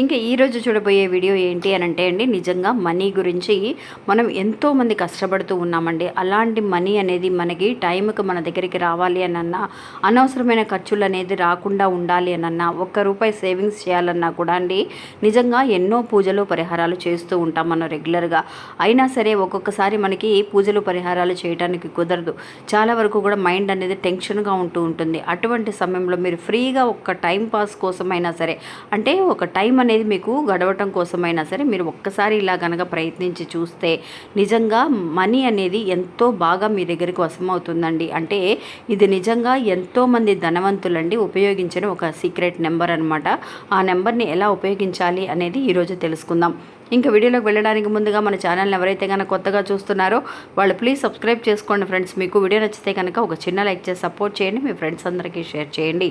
ఇంకా ఈరోజు చూడబోయే వీడియో ఏంటి అని అంటే అండి నిజంగా మనీ గురించి మనం ఎంతోమంది కష్టపడుతూ ఉన్నామండి. అలాంటి మనీ అనేది మనకి టైంకి మన దగ్గరికి రావాలి అనన్నా అనవసరమైన ఖర్చులు అనేది రాకుండా ఉండాలి అనన్నా ఒక్క రూపాయి సేవింగ్స్ చేయాలన్నా కూడా అండి నిజంగా ఎన్నో పూజలు పరిహారాలు చేస్తూ ఉంటాం మనం రెగ్యులర్గా. అయినా సరే ఒక్కొక్కసారి మనకి పూజలు పరిహారాలు చేయడానికి కుదరదు. చాలా వరకు కూడా మైండ్ అనేది టెన్షన్గా ఉంటూ ఉంటుంది. అటువంటి సమయంలో మీరు ఫ్రీగా ఒక్క టైం పాస్ కోసమైనా సరే అంటే ఒక టైం అనేది మీకు గడవటం కోసమైనా సరే మీరు ఒక్కసారి ఇలా కనుక ప్రయత్నించి చూస్తే నిజంగా మనీ అనేది ఎంతో బాగా మీ దగ్గరికి వశమవుతుందండి. అంటే ఇది నిజంగా ఎంతోమంది ధనవంతులండి ఉపయోగించిన ఒక సీక్రెట్ నెంబర్ అనమాట ఆ నెంబర్ని ఎలా ఉపయోగించాలి అనేది ఈరోజు తెలుసుకుందాం. ఇంకా వీడియోలోకి వెళ్ళడానికి ముందుగా మన ఛానల్ని ఎవరైతే కనుక కొత్తగా చూస్తున్నారో వాళ్ళు ప్లీజ్ సబ్స్క్రైబ్ చేసుకోండి ఫ్రెండ్స్. మీకు వీడియో నచ్చితే కనుక ఒక చిన్న లైక్ చేసి సపోర్ట్ చేయండి. మీ ఫ్రెండ్స్ అందరికీ షేర్ చేయండి.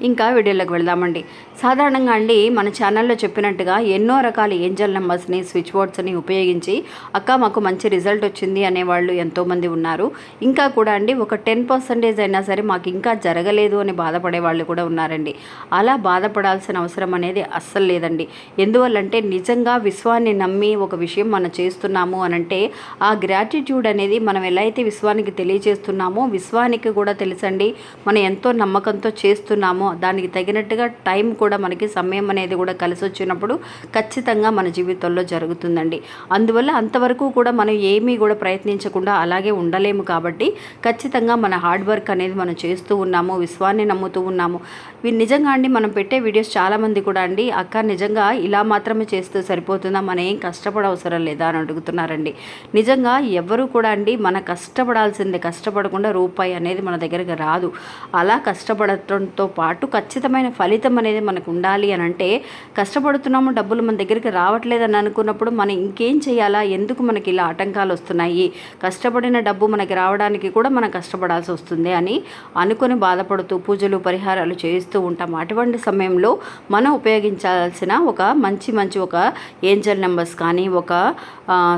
ఇంకా వీడియోలోకి వెళ్దామండి. సాధారణంగా అండి మన ఛానల్లో చెప్పినట్టుగా ఎన్నో రకాల ఏంజల్ నెంబర్స్ని స్విచ్ బోర్డ్స్ని ఉపయోగించి అక్క మాకు మంచి రిజల్ట్ వచ్చింది అనేవాళ్ళు ఎంతోమంది ఉన్నారు. ఇంకా కూడా అండి ఒక టెన్ పర్సెంటేజ్ అయినా సరే మాకు ఇంకా జరగలేదు అని బాధపడే వాళ్ళు కూడా ఉన్నారండి. అలా బాధపడాల్సిన అవసరం అనేది అస్సలు లేదండి. ఎందువల్లంటే నిజంగా విశ్వాన్ని నమ్మి ఒక విషయం మనం చేస్తున్నాము అనంటే ఆ గ్రాటిట్యూడ్ అనేది మనం ఎలా అయితే విశ్వానికి తెలియజేస్తున్నామో విశ్వానికి కూడా తెలుసండి మనం ఎంతో నమ్మకంతో చేస్తున్నామో దానికి తగినట్టుగా టైం కూడా మనకి సమయం అనేది కూడా కలిసి వచ్చినప్పుడు ఖచ్చితంగా మన జీవితంలో జరుగుతుందండి. అందువల్ల అంతవరకు కూడా మనం ఏమీ కూడా ప్రయత్నించకుండా అలాగే ఉండలేము కాబట్టి ఖచ్చితంగా మన హార్డ్ వర్క్ అనేది మనం చేస్తూ ఉన్నాము విశ్వాన్ని నమ్ముతూ ఉన్నాము. నిజంగా అండి మనం పెట్టే వీడియోస్ చాలామంది కూడా అండి అక్క నిజంగా ఇలా మాత్రమే చేస్తే సరిపోతుందా? మనం ఏం కష్టపడవసరం లేదా? అని అడుగుతున్నారండి. నిజంగా ఎవరు కూడా అండి మన కష్టపడాల్సిందే కష్టపడకుండా రూపాయి అనేది మన దగ్గరకు రాదు. అలా కష్టపడటంతో పాటు ఖచ్చితమైన ఫలితం అనేది మనకు ఉండాలి అని అంటే కష్టపడుతున్నాము డబ్బులు మన దగ్గరికి రావట్లేదని అనుకున్నప్పుడు మనం ఇంకేం చేయాలా? ఎందుకు మనకి ఇలా ఆటంకాలు వస్తున్నాయి? కష్టపడిన డబ్బు మనకి రావడానికి కూడా మనం కష్టపడాల్సి వస్తుంది అని అనుకుని బాధపడుతూ పూజలు పరిహారాలు చేయిస్తూ ఉంటాం. అటువంటి సమయంలో మనం ఉపయోగించాల్సిన ఒక మంచి మంచి ఒక ఏంజల్ నెంబర్స్ కానీ ఒక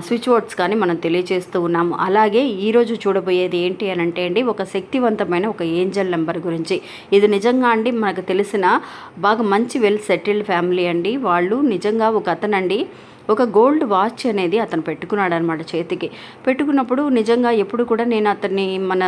స్విచ్ బోర్డ్స్ కానీ మనం తెలియజేస్తూ ఉన్నాము. అలాగే ఈరోజు చూడబోయేది ఏంటి అని అంటే అండి ఒక శక్తివంతమైన ఒక ఏంజల్ నెంబర్ గురించి. ఇది నిజంగా అండి మనకు తెలిసిన బాగా మంచి వెల్ సెటిల్డ్ ఫ్యామిలీ అండి. వాళ్ళు నిజంగా ఒక అతనండి. ఒక గోల్డ్ వాచ్ అనేది అతను పెట్టుకున్నాడు అనమాట చేతికి. పెట్టుకున్నప్పుడు నిజంగా ఎప్పుడు కూడా నేను అతన్ని మన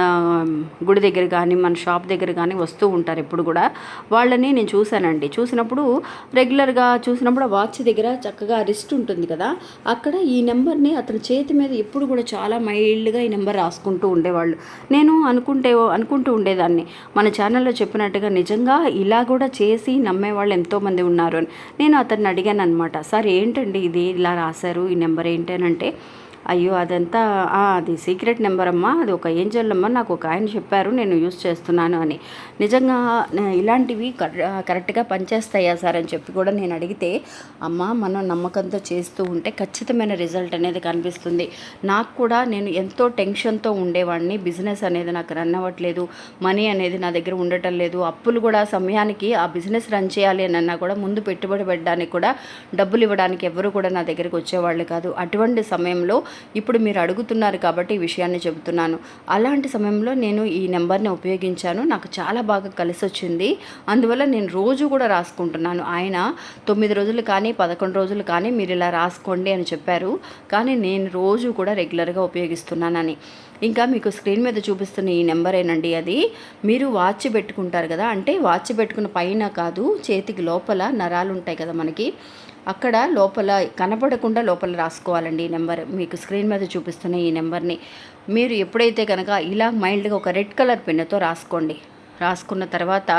గుడి దగ్గర కానీ మన షాప్ దగ్గర కానీ వస్తూ ఉంటారు ఎప్పుడు కూడా. వాళ్ళని నేను చూశానండి. చూసినప్పుడు రెగ్యులర్గా చూసినప్పుడు ఆ వాచ్ దగ్గర చక్కగా రిస్ట్ ఉంటుంది కదా. అక్కడ ఈ నెంబర్ని అతని చేతి మీద ఎప్పుడు కూడా చాలా మైల్డ్గా ఈ నెంబర్ రాసుకుంటూ ఉండేవాళ్ళు. నేను అనుకుంటే అనుకుంటూ ఉండేదాన్ని. మన ఛానల్లో చెప్పినట్టుగా నిజంగా ఇలా కూడా చేసి నమ్మేవాళ్ళు ఎంతోమంది ఉన్నారు అని. నేను అతన్ని అడిగాను అనమాట సార్ ఏంటండి ఇది? ఇలా రాశారు. ఈ నెంబర్ ఏంటనంటే అయ్యో అదంతా అది సీక్రెట్ నెంబర్ అమ్మా అది ఒక ఏంజల్ నెంబర్ నాకు ఒక ఆయన చెప్పారు నేను యూస్ చేస్తున్నాను అని. నిజంగా ఇలాంటివి కరెక్ట్గా పనిచేస్తాయా సార్ అని చెప్పి కూడా నేను అడిగితే అమ్మ మనం నమ్మకంతో చేస్తూ ఉంటే ఖచ్చితమైన రిజల్ట్ అనేది కనిపిస్తుంది. నాకు కూడా నేను ఎంతో టెన్షన్తో ఉండేవాడిని. బిజినెస్ అనేది నాకు రన్ అవ్వట్లేదు. మనీ అనేది నా దగ్గర ఉండటం లేదు. అప్పులు కూడా సమయానికి ఆ బిజినెస్ రన్ చేయాలి అని అన్నా కూడా ముందు పెట్టుబడి పెట్టడానికి కూడా డబ్బులు ఇవ్వడానికి ఎవరు కూడా నా దగ్గరికి వచ్చేవాళ్ళు కాదు. అటువంటి సమయంలో ఇప్పుడు మీరు అడుగుతున్నారు కాబట్టి ఈ విషయాన్ని చెబుతున్నాను. అలాంటి సమయంలో నేను ఈ నెంబర్ని ఉపయోగించాను. నాకు చాలా బాగా కలిసి వచ్చింది అందువల్ల నేను రోజు కూడా రాసుకుంటున్నాను. ఆయన తొమ్మిది రోజులు కానీ పదకొండు రోజులు కానీ మీరు ఇలా రాసుకోండి అని చెప్పారు. కానీ నేను రోజు కూడా రెగ్యులర్గా ఉపయోగిస్తున్నానని. ఇంకా మీకు స్క్రీన్ మీద చూపిస్తున్న ఈ నెంబరేనండి అది. మీరు వాచ్ పెట్టుకుంటారు కదా అంటే వాచ్ పెట్టుకున్న పైన కాదు చేతికి లోపల నరాలు ఉంటాయి కదా మనకి. అక్కడ లోపల కనపడకుండా లోపల రాసుకోవాలండి ఈ నెంబర్. మీకు స్క్రీన్ మీద చూపిస్తున్న ఈ నెంబర్ని. మీరు ఎప్పుడైతే కనుక ఇలా మైల్డ్గా ఒక రెడ్ కలర్ పెన్నుతో రాసుకోండి. రాసుకున్న తర్వాత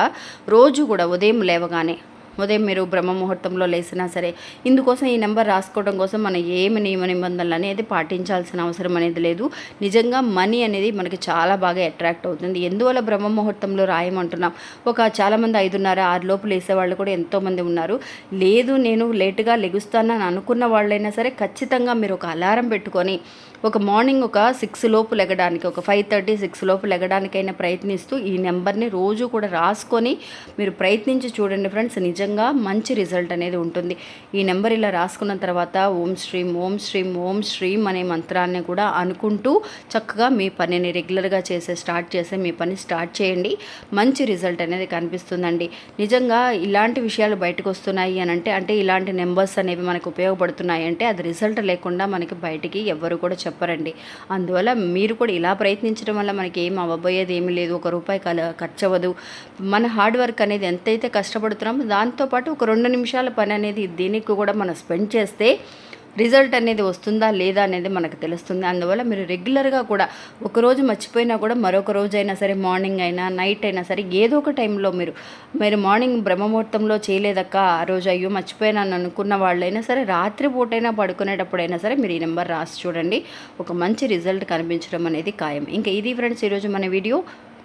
రోజు కూడా ఉదయం లేవగానే ఉదయం మీరు బ్రహ్మ ముహూర్తంలో లేసినా సరే ఇందుకోసం ఈ నెంబర్ రాసుకోవడం కోసం మనం ఏమి నియమ నిబంధనలు అనేది పాటించాల్సిన అవసరం అనేది లేదు. నిజంగా మనీ అనేది మనకి చాలా బాగా అట్రాక్ట్ అవుతుంది. ఎందువల్ల బ్రహ్మ ముహూర్తంలో రాయమంటున్నాం? ఒక చాలామంది ఐదున్నర ఆరు లోపు లేసే వాళ్ళు కూడా ఎంతోమంది ఉన్నారు. లేదు నేను లేటుగా లెగుస్తానని అనుకున్న వాళ్ళైనా సరే ఖచ్చితంగా మీరు ఒక అలారం పెట్టుకొని ఒక మార్నింగ్ ఒక సిక్స్ లోపు లెగడానికి ఒక ఫైవ్ థర్టీ సిక్స్ లోపు లెగడానికైనా ప్రయత్నిస్తూ ఈ నెంబర్ని రోజు కూడా రాసుకొని మీరు ప్రయత్నించి చూడండి ఫ్రెండ్స్. నిజం నిజంగా మంచి రిజల్ట్ అనేది ఉంటుంది. ఈ నెంబర్ ఇలా రాసుకున్న తర్వాత ఓం శ్రీం ఓం శ్రీం ఓం శ్రీం అనే మంత్రాన్ని కూడా అనుకుంటూ చక్కగా మీ పనిని రెగ్యులర్గా చేసే స్టార్ట్ చేసే మీ పని స్టార్ట్ చేయండి. మంచి రిజల్ట్ అనేది కనిపిస్తుందండి. నిజంగా ఇలాంటి విషయాలు బయటకు వస్తున్నాయి అని అంటే అంటే ఇలాంటి నెంబర్స్ అనేవి మనకు ఉపయోగపడుతున్నాయి అంటే అది రిజల్ట్ లేకుండా మనకి బయటికి ఎవ్వరు కూడా చెప్పరండి. అందువల్ల మీరు కూడా ఇలా ప్రయత్నించడం వల్ల మనకి ఏం అవ్వబోయేది ఏమీ లేదు. ఒక రూపాయి కల ఖర్చు అవ్వదు మన హార్డ్ వర్క్ అనేది ఎంతైతే కష్టపడుతున్నామో దాంతోపాటు ఒక రెండు నిమిషాల పని అనేది దీనికి కూడా మనం స్పెండ్ చేస్తే రిజల్ట్ అనేది వస్తుందా లేదా అనేది మనకు తెలుస్తుంది. అందువల్ల మీరు రెగ్యులర్గా కూడా ఒకరోజు మర్చిపోయినా కూడా మరొక రోజు అయినా సరే మార్నింగ్ అయినా నైట్ అయినా సరే ఏదో ఒక టైంలో మీరు మీరు మార్నింగ్ బ్రహ్మముహూర్తంలో చేయలేదక్క ఆ రోజు అయ్యో మర్చిపోయినాను అనుకున్న వాళ్ళైనా సరే రాత్రి పూటైనా పడుకునేటప్పుడైనా సరే మీరు ఈ నెంబర్ రాసి చూడండి. ఒక మంచి రిజల్ట్ కనిపించడం అనేది ఖాయం. ఇంకా ఇది ఫ్రెండ్స్ ఈరోజు మన వీడియో.